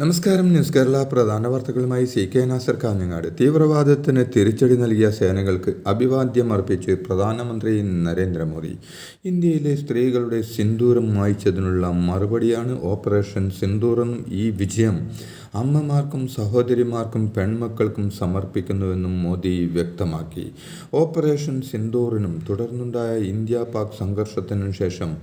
നമസ്കാരം ന്യൂസ് കേരള പ്രധാന വാർത്തകളുമായി സി കെ നാസർ കാഞ്ഞങ്ങാട്. തീവ്രവാദത്തിന് തിരിച്ചടി നൽകിയ സേനകൾക്ക് അഭിവാദ്യം അർപ്പിച്ച് പ്രധാനമന്ത്രി നരേന്ദ്രമോദി. ഇന്ത്യയിലെ സ്ത്രീകളുടെ സിന്ദൂരം മായ്ച്ചതിനുള്ള മറുപടിയാണ് ഓപ്പറേഷൻ സിന്ദൂറെന്നും ഈ വിജയം അമ്മമാർക്കും സഹോദരിമാർക്കും പെൺമക്കൾക്കും സമർപ്പിക്കുന്നുവെന്നും മോദി വ്യക്തമാക്കി. ഓപ്പറേഷൻ സിന്ദൂറിനും തുടർന്നുണ്ടായ ഇന്ത്യ പാക് സംഘർഷത്തിനും ശേഷം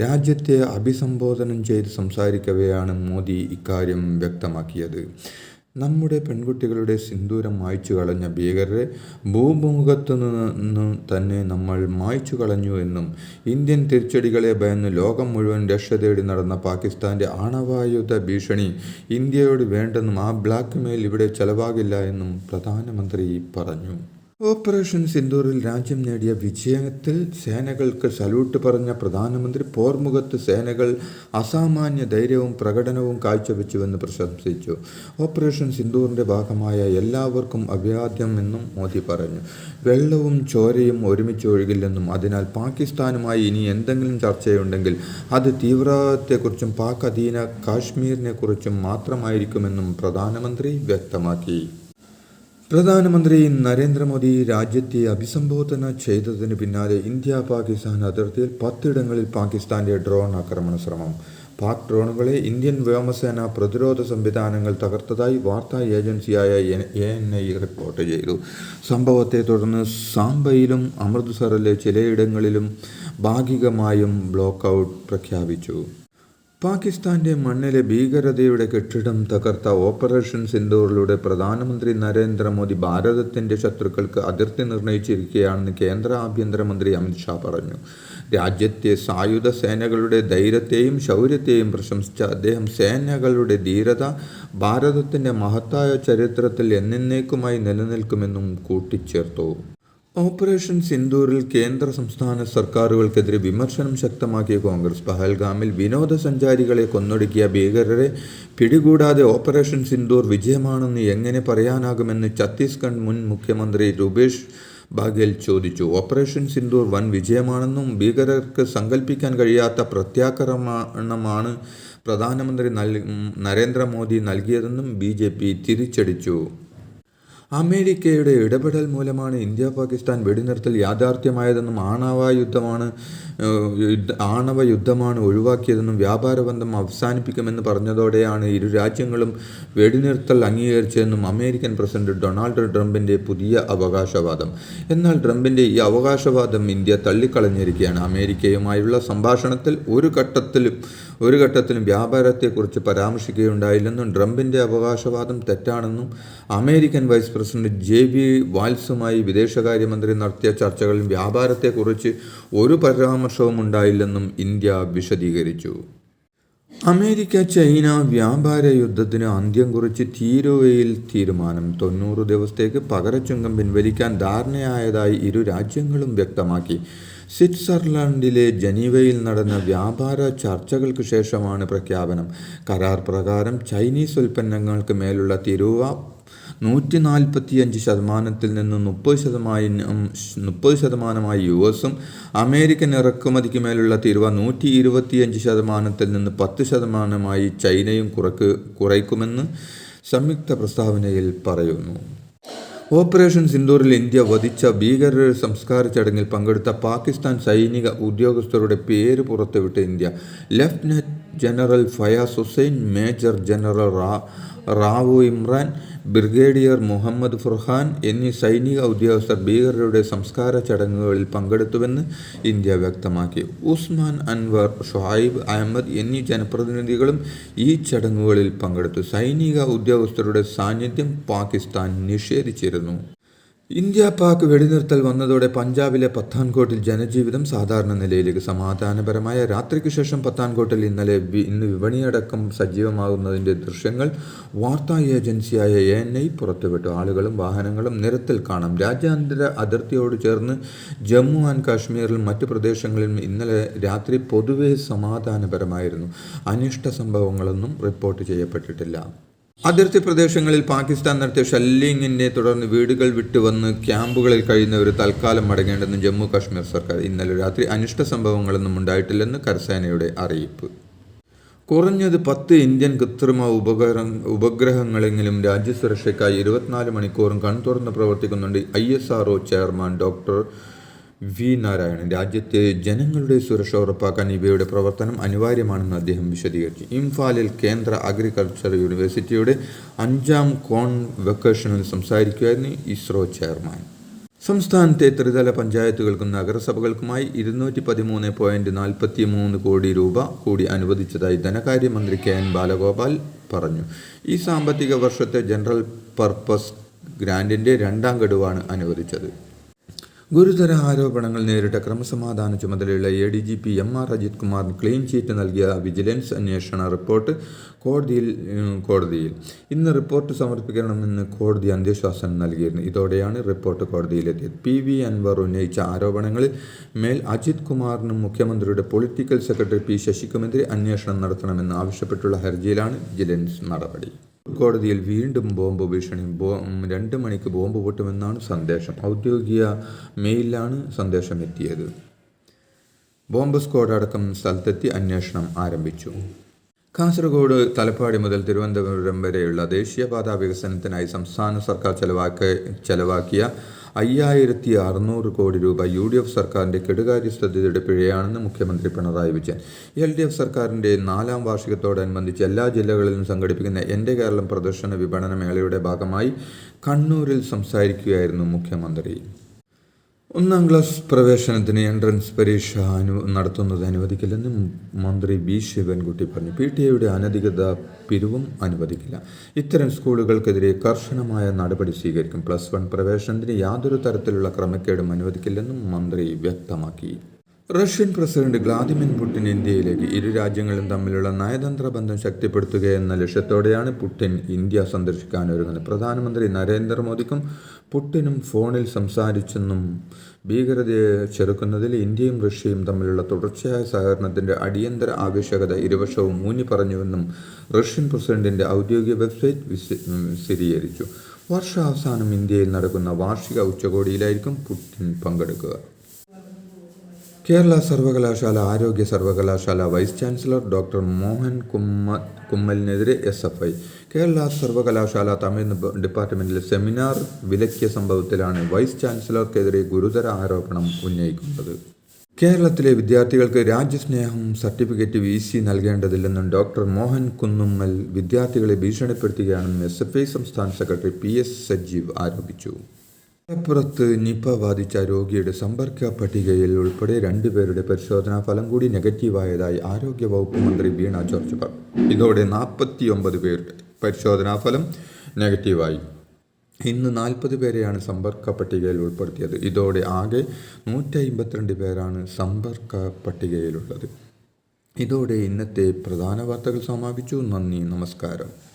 രാജ്യത്തെ അഭിസംബോധനം ചെയ്ത് സംസാരിക്കവെയാണ് മോദി ഇക്കാര്യം വ്യക്തമാക്കിയത്. നമ്മുടെ പെൺകുട്ടികളുടെ സിന്ദൂരം മായ്ച്ചു കളഞ്ഞ ഭീകരരെ ഭൂമുഖത്തു നിന്ന് തന്നെ നമ്മൾ മായ്ച്ചു കളഞ്ഞു എന്നും ഇന്ത്യൻ തിരിച്ചടികളെ ഭയന്ന് ലോകം മുഴുവൻ രക്ഷ തേടി നടന്ന പാകിസ്ഥാന്റെ ആണവായുധ ഭീഷണി ഇന്ത്യയോട് വേണ്ടെന്നും ആ ബ്ലാക്ക് മെയിൽ ഇവിടെ ചെലവാകില്ല എന്നും പ്രധാനമന്ത്രി പറഞ്ഞു. ഓപ്പറേഷൻ സിന്ദൂറിൽ രാജ്യം നേടിയ വിജയത്തിൽ സേനകൾക്ക് സല്യൂട്ട് പറഞ്ഞ പ്രധാനമന്ത്രി പോർമുഖത്ത് സേനകൾ അസാമാന്യ ധൈര്യവും പ്രകടനവും കാഴ്ചവെച്ചുവെന്ന് പ്രശംസിച്ചു. ഓപ്പറേഷൻ സിന്ദൂറിന്റെ ഭാഗമായ എല്ലാവർക്കും അഭിവാദ്യം എന്നും മോദി പറഞ്ഞു. വെള്ളവും ചോരയും ഒരുമിച്ച് ഒഴുകില്ലെന്നും അതിനാൽ പാകിസ്ഥാനുമായി ഇനി എന്തെങ്കിലും ചർച്ചയുണ്ടെങ്കിൽ അത് തീവ്രവാദത്തെക്കുറിച്ചും പാക് അധീന കാശ്മീരിനെക്കുറിച്ചും മാത്രമായിരിക്കുമെന്നും പ്രധാനമന്ത്രി വ്യക്തമാക്കി. പ്രധാനമന്ത്രി നരേന്ദ്രമോദി രാജ്യത്തെ അഭിസംബോധന ചെയ്തതിന് പിന്നാലെ ഇന്ത്യ പാകിസ്ഥാൻ അതിർത്തിയിൽ പത്തിടങ്ങളിൽ പാകിസ്ഥാന്റെ ഡ്രോൺ ആക്രമണ ശ്രമം. പാക് ഡ്രോണുകളെ ഇന്ത്യൻ വ്യോമസേന പ്രതിരോധ സംവിധാനങ്ങൾ തകർത്തതായി വാർത്താ ഏജൻസിയായ എ എൻ ഐ റിപ്പോർട്ട് ചെയ്തു. സംഭവത്തെ തുടർന്ന് സാംബയിലും അമൃത്സറിലെ ചിലയിടങ്ങളിലും ഭാഗികമായും ബ്ലോക്ക് ഔട്ട് പ്രഖ്യാപിച്ചു. പാകിസ്ഥാന്റെ മണ്ണിലെ ഭീകരതയുടെ കെട്ടിടം തകർത്ത ഓപ്പറേഷൻ സിന്ദൂറിലൂടെ പ്രധാനമന്ത്രി നരേന്ദ്രമോദി ഭാരതത്തിന്റെ ശത്രുക്കൾക്ക് അതിർത്തി നിർണയിച്ചിരിക്കുകയാണെന്ന് കേന്ദ്ര ആഭ്യന്തരമന്ത്രി അമിത്ഷാ പറഞ്ഞു. രാജ്യത്തെ സായുധ സേനകളുടെ ധൈര്യത്തെയും ശൗര്യത്തെയും പ്രശംസിച്ച അദ്ദേഹം സേനകളുടെ ധീരത ഭാരതത്തിന്റെ മഹത്തായ ചരിത്രത്തിൽ എന്നേക്കുമായി നിലനിൽക്കുമെന്നും കൂട്ടിച്ചേർത്തു. ഓപ്പറേഷൻ സിന്ദൂറിൽ കേന്ദ്ര സംസ്ഥാന സർക്കാരുകൾക്കെതിരെ വിമർശനം ശക്തമാക്കിയ കോൺഗ്രസ് പഹൽഗാമിൽ വിനോദസഞ്ചാരികളെ കൊന്നൊടുക്കിയ ഭീകരരെ പിടികൂടാതെ ഓപ്പറേഷൻ സിന്ദൂർ വിജയമാണെന്ന് എങ്ങനെ പറയാനാകുമെന്ന് ഛത്തീസ്ഗഡ് മുൻ മുഖ്യമന്ത്രി രൂപേഷ് ബാഗേൽ ചോദിച്ചു. ഓപ്പറേഷൻ സിന്ദൂർ വൻ വിജയമാണെന്നും ഭീകരർക്ക് സങ്കല്പിക്കാൻ കഴിയാത്ത പ്രത്യാക്രമണമാണ് പ്രധാനമന്ത്രി നൽ നരേന്ദ്രമോദി നൽകിയതെന്നും ബി ജെ പി തിരിച്ചടിച്ചു. അമേരിക്കയുടെ ഇടപെടൽ മൂലമാണ് ഇന്ത്യ പാകിസ്ഥാൻ വെടിനിർത്തൽ യാഥാർത്ഥ്യമായതെന്നും ആണവ യുദ്ധമാണ് ആണവ യുദ്ധമാണ് ഒഴിവാക്കിയതെന്നും വ്യാപാര ബന്ധം അവസാനിപ്പിക്കുമെന്ന് പറഞ്ഞതോടെയാണ് ഇരു രാജ്യങ്ങളും വെടിനിർത്തൽ അംഗീകരിച്ചതെന്നും അമേരിക്കൻ പ്രസിഡന്റ് ഡൊണാൾഡ് ട്രംപിന്റെ പുതിയ അവകാശവാദം. എന്നാൽ ട്രംപിന്റെ ഈ അവകാശവാദം ഇന്ത്യ തള്ളിക്കളഞ്ഞിരിക്കുകയാണ്. അമേരിക്കയുമായുള്ള സംഭാഷണത്തിൽ ഒരു ഘട്ടത്തിലും ഒരു ഘട്ടത്തിലും വ്യാപാരത്തെക്കുറിച്ച് പരാമർശിക്കുകയുണ്ടായില്ലെന്നും ട്രംപിന്റെ അവകാശവാദം തെറ്റാണെന്നും American vice president J B വാൽസുമായി വിദേശകാര്യമന്ത്രി നടത്തിയ ചർച്ചകളിൽ വ്യാപാരത്തെക്കുറിച്ച് ഒരു പരാമർശവും ഉണ്ടായില്ലെന്നും ഇന്ത്യ വിശദീകരിച്ചു. അമേരിക്ക ചൈന വ്യാപാര യുദ്ധത്തിന് അന്ത്യം കുറിച്ച് തീരുവയിൽ തീരുമാനം. തൊണ്ണൂറ് ദിവസത്തേക്ക് പകരച്ചുങ്കം പിൻവലിക്കാൻ ധാരണയായതായി ഇരു രാജ്യങ്ങളും വ്യക്തമാക്കി. സ്വിറ്റ്സർലൻഡിലെ ജനീവയിൽ നടന്ന വ്യാപാര ചർച്ചകൾക്ക് ശേഷമാണ് പ്രഖ്യാപനം. കരാർ പ്രകാരം ചൈനീസ് ഉൽപ്പന്നങ്ങൾക്ക് മേലുള്ള തീരുവ നൂറ്റി നാൽപ്പത്തിയഞ്ച് ശതമാനത്തിൽ നിന്ന് മുപ്പത് ശതമാനം മുപ്പത് ശതമാനമായി യു എസും അമേരിക്കൻ ഇറക്കുമതിക്ക് മേലുള്ള തീരുവ നൂറ്റി ഇരുപത്തിയഞ്ച് ശതമാനത്തിൽ നിന്ന് പത്ത് ശതമാനമായി ചൈനയും കുറക്ക് കുറയ്ക്കുമെന്ന് സംയുക്ത പ്രസ്താവനയിൽ പറയുന്നു. ഓപ്പറേഷൻ സിന്ദൂറിൽ ഇന്ത്യ വധിച്ച ഭീകരരുടെ സംസ്കാര ചടങ്ങിൽ പങ്കെടുത്ത പാകിസ്ഥാൻ സൈനിക ഉദ്യോഗസ്ഥരുടെ പേര് പുറത്തുവിട്ട India. Lieutenant general Fayaz Hussain major general Rao Imran brigadier Muhammad Furhan എന്നീ സൈനിക ഉദ്യോഗസ്ഥർ ഭീകരരുടെ സംസ്കാര ചടങ്ങുകളിൽ പങ്കെടുത്തുവെന്ന് ഇന്ത്യ വ്യക്തമാക്കി. ഉസ്മാൻ അൻവർ ഷുഹൈബ് അഹമ്മദ് എന്നീ ജനപ്രതിനിധികളും ഈ ചടങ്ങുകളിൽ പങ്കെടുത്തു. സൈനിക ഉദ്യോഗസ്ഥരുടെ സാന്നിധ്യം പാകിസ്ഥാൻ നിഷേധിച്ചിരുന്നു. ഇന്ത്യ പാക് വെടിനിർത്തൽ വന്നതോടെ പഞ്ചാബിലെ പത്താൻകോട്ടിൽ ജനജീവിതം സാധാരണ നിലയിലേക്ക് സമാധാനപരമായ രാത്രിക്ക് ശേഷം പത്താൻകോട്ടിൽ ഇന്നലെ ഇന്ന് വിപണിയടക്കം സജീവമാകുന്നതിന്റെ ദൃശ്യങ്ങൾ വാർത്താ ഏജൻസിയായ എ എൻ ഐ പുറത്തുവിട്ടു. ആളുകളും വാഹനങ്ങളും നിരത്തിൽ കാണാം. രാജ്യാന്തര അതിർത്തിയോട് ചേർന്ന് ജമ്മു ആൻഡ് കാശ്മീരിലും മറ്റു പ്രദേശങ്ങളിലും ഇന്നലെ രാത്രി പൊതുവെ സമാധാനപരമായിരുന്നു. അനിഷ്ട സംഭവങ്ങളൊന്നും റിപ്പോർട്ട് ചെയ്യപ്പെട്ടിട്ടില്ല. അതിർത്തി പ്രദേശങ്ങളിൽ പാകിസ്ഥാൻ നടത്തിയ ഷെല്ലിങ്ങിനെ തുടർന്ന് വീടുകൾ വിട്ടുവന്ന് ക്യാമ്പുകളിൽ കഴിയുന്നവർ തൽക്കാലം മടങ്ങേണ്ടെന്ന് ജമ്മു കാശ്മീർ സർക്കാർ ഇന്നലെ രാത്രി അനിഷ്ട സംഭവങ്ങളൊന്നും ഉണ്ടായിട്ടില്ലെന്ന് കരസേനയുടെ അറിയിപ്പ്. കുറഞ്ഞത് പത്ത് ഇന്ത്യൻ കൃത്രിമ ഉപകര ഉപഗ്രഹങ്ങളെങ്കിലും രാജ്യസുരക്ഷയ്ക്കായി ഇരുപത്തിനാല് മണിക്കൂറും കൺതുറന്ന് പ്രവർത്തിക്കുന്നുണ്ട് I chairman doctor V Narayanan. രാജ്യത്തെ ജനങ്ങളുടെ സുരക്ഷ ഉറപ്പാക്കാൻ ഇവയുടെ പ്രവർത്തനം അനിവാര്യമാണെന്ന് അദ്ദേഹം വിശദീകരിച്ചു. ഇംഫാലിൽ കേന്ദ്ര അഗ്രികൾച്ചർ യൂണിവേഴ്സിറ്റിയുടെ അഞ്ചാം കോൺ വെക്കേഷനിൽ സംസാരിക്കുകയായിരുന്നു ഇസ്രോ ചെയർമാൻ. സംസ്ഥാനത്തെ ത്രിതല പഞ്ചായത്തുകൾക്കും നഗരസഭകൾക്കുമായി ഇരുന്നൂറ്റി പതിമൂന്ന് പോയിന്റ് നാൽപ്പത്തി മൂന്ന് കോടി രൂപ കൂടി അനുവദിച്ചതായി ധനകാര്യമന്ത്രി കെ എൻ ബാലഗോപാൽ പറഞ്ഞു. ഈ സാമ്പത്തിക വർഷത്തെ ജനറൽ പർപ്പസ് ഗ്രാൻഡിന്റെ രണ്ടാം ഗഡുവാണ് അനുവദിച്ചത്. ഗുരുതര ആരോപണങ്ങൾ നേരിട്ട ക്രമസമാധാന ചുമതലയുള്ള A D G P M R Ajith കുമാറിന് ക്ലീൻ ചീറ്റ് നൽകിയ വിജിലൻസ് അന്വേഷണ റിപ്പോർട്ട് കോടതിയിൽ കോടതിയിൽ. ഇന്ന് റിപ്പോർട്ട് സമർപ്പിക്കണമെന്ന് കോടതി അന്ത്യശ്വാസം നൽകിയിരുന്നു. ഇതോടെയാണ് റിപ്പോർട്ട് കോടതിയിലെത്തിയത്. പി വി അൻവർ ഉന്നയിച്ച ആരോപണങ്ങളിൽ മേൽ അജിത് കുമാറിനും മുഖ്യമന്ത്രിയുടെ പൊളിറ്റിക്കൽ സെക്രട്ടറി പി ശശിക്കുമെതിരെ അന്വേഷണം നടത്തണമെന്ന് ആവശ്യപ്പെട്ടുള്ള ഹർജിയിലാണ് വിജിലൻസ് നടപടി. കോടതിയിൽ വീണ്ടും ബോംബ് ഭീഷണി. ബോ രണ്ട് മണിക്ക് ബോംബ് പൊട്ടുമെന്നാണ് സന്ദേശം. ഔദ്യോഗിക മെയിലാണ് സന്ദേശം എത്തിയത് ബോംബ് സ്ക്വാഡ് അടക്കം സ്ഥലത്തെത്തി അന്വേഷണം ആരംഭിച്ചു. കാസർഗോഡ് തലപ്പാടി മുതൽ തിരുവനന്തപുരം വരെയുള്ള ദേശീയപാത വികസനത്തിനായി സംസ്ഥാന സർക്കാർ ചെലവാക്ക ചെലവാക്കിയ അയ്യായിരത്തി അറുന്നൂറ് കോടി രൂപ യു ഡി എഫ് സർക്കാരിന്റെ കെടുകാര്യസ്ഥതയുടെ പിഴയാണെന്ന് മുഖ്യമന്ത്രി Pinarayi Vijayan. L D F സർക്കാരിന്റെ നാലാം വാർഷികത്തോടനുബന്ധിച്ച് എല്ലാ ജില്ലകളിലും സംഘടിപ്പിക്കുന്ന എന്റെ കേരളം പ്രദർശന വിപണന മേളയുടെ ഭാഗമായി കണ്ണൂരിൽ സംസാരിക്കുകയായിരുന്നു മുഖ്യമന്ത്രി. ഒന്നാം ക്ലാസ് പ്രവേശനത്തിന് എൻട്രൻസ് പരീക്ഷ അനു നടത്തുന്നത് അനുവദിക്കില്ലെന്ന് മന്ത്രി ബി ശിവൻകുട്ടി പറഞ്ഞു. പി ടി എയുടെ അനധികൃത പിരിവും അനുവദിക്കില്ല. ഇത്തരം സ്കൂളുകൾക്കെതിരെ കർശനമായ നടപടി സ്വീകരിക്കും. പ്ലസ് വൺ പ്രവേശനത്തിന് യാതൊരു തരത്തിലുള്ള ക്രമക്കേടും അനുവദിക്കില്ലെന്നും മന്ത്രി വ്യക്തമാക്കി. റഷ്യൻ പ്രസിഡന്റ് വ്ളാദിമിർ പുടിൻ ഇന്ത്യയിലേക്ക് ഇരു രാജ്യങ്ങളും തമ്മിലുള്ള നയതന്ത്ര ബന്ധം ശക്തിപ്പെടുത്തുക എന്ന ലക്ഷ്യത്തോടെയാണ് പുടിൻ ഇന്ത്യ സന്ദർശിക്കാൻ ഒരുങ്ങുന്നത്. പ്രധാനമന്ത്രി നരേന്ദ്രമോദിക്കും പുടിനും ഫോണിൽ സംസാരിച്ചെന്നും ഭീകരതയെ ചെറുക്കുന്നതിൽ ഇന്ത്യയും റഷ്യയും തമ്മിലുള്ള തുടർച്ചയായ സഹകരണത്തിന്റെ അടിയന്തര ആവശ്യകത ഇരുവശവും ഊന്നി പറഞ്ഞുവെന്നും റഷ്യൻ പ്രസിഡന്റിന്റെ ഔദ്യോഗിക വെബ്സൈറ്റ് വിശ- വിശദീകരിച്ചു വർഷാവസാനം ഇന്ത്യയിൽ നടക്കുന്ന വാർഷിക ഉച്ചകോടിയിലായിരിക്കും പുടിൻ പങ്കെടുക്കുക. കേരള സർവകലാശാല ആരോഗ്യ സർവകലാശാല വൈസ് ചാൻസലർ ഡോക്ടർ മോഹൻ കുമ്മ കുമ്മലിനെതിരെ എസ് എഫ് ഐ. കേരള സർവകലാശാല തമിഴ് ഡിപ്പാർട്ട്മെന്റിലെ സെമിനാർ വിലക്കിയ സംഭവത്തിലാണ് വൈസ് ചാൻസലർക്കെതിരെ ഗുരുതര ആരോപണം ഉന്നയിക്കുന്നത്. കേരളത്തിലെ വിദ്യാർത്ഥികൾക്ക് രാജ്യസ്നേഹം സർട്ടിഫിക്കറ്റ് വി സി നൽകേണ്ടതില്ലെന്നും ഡോക്ടർ മോഹൻ കുന്നുമ്മൽ വിദ്യാർത്ഥികളെ ഭീഷണിപ്പെടുത്തുകയാണെന്നും എസ് എഫ് ഐ സംസ്ഥാന സെക്രട്ടറി പി എസ് സജീവ് ആരോപിച്ചു. മലപ്പുറത്ത് നിപ ബാധിച്ച രോഗിയുടെ സമ്പർക്ക പട്ടികയിൽ ഉൾപ്പെടെ രണ്ടുപേരുടെ പരിശോധനാ ഫലം കൂടി നെഗറ്റീവായതായി ആരോഗ്യ വകുപ്പ് മന്ത്രി വീണ ജോർജ് പറഞ്ഞു. ഇതോടെ നാൽപ്പത്തിയൊമ്പത് പേരുടെ പരിശോധനാ ഫലം നെഗറ്റീവായി. ഇന്ന് നാൽപ്പത് പേരെയാണ് സമ്പർക്ക പട്ടികയിൽ ഉൾപ്പെടുത്തിയത്. ഇതോടെ ആകെ നൂറ്റി അമ്പത്തിരണ്ട് പേരാണ് സമ്പർക്ക പട്ടികയിലുള്ളത്. ഇതോടെ ഇന്നത്തെ പ്രധാന വാർത്തകൾ സമാപിച്ചു. നന്ദി നമസ്കാരം.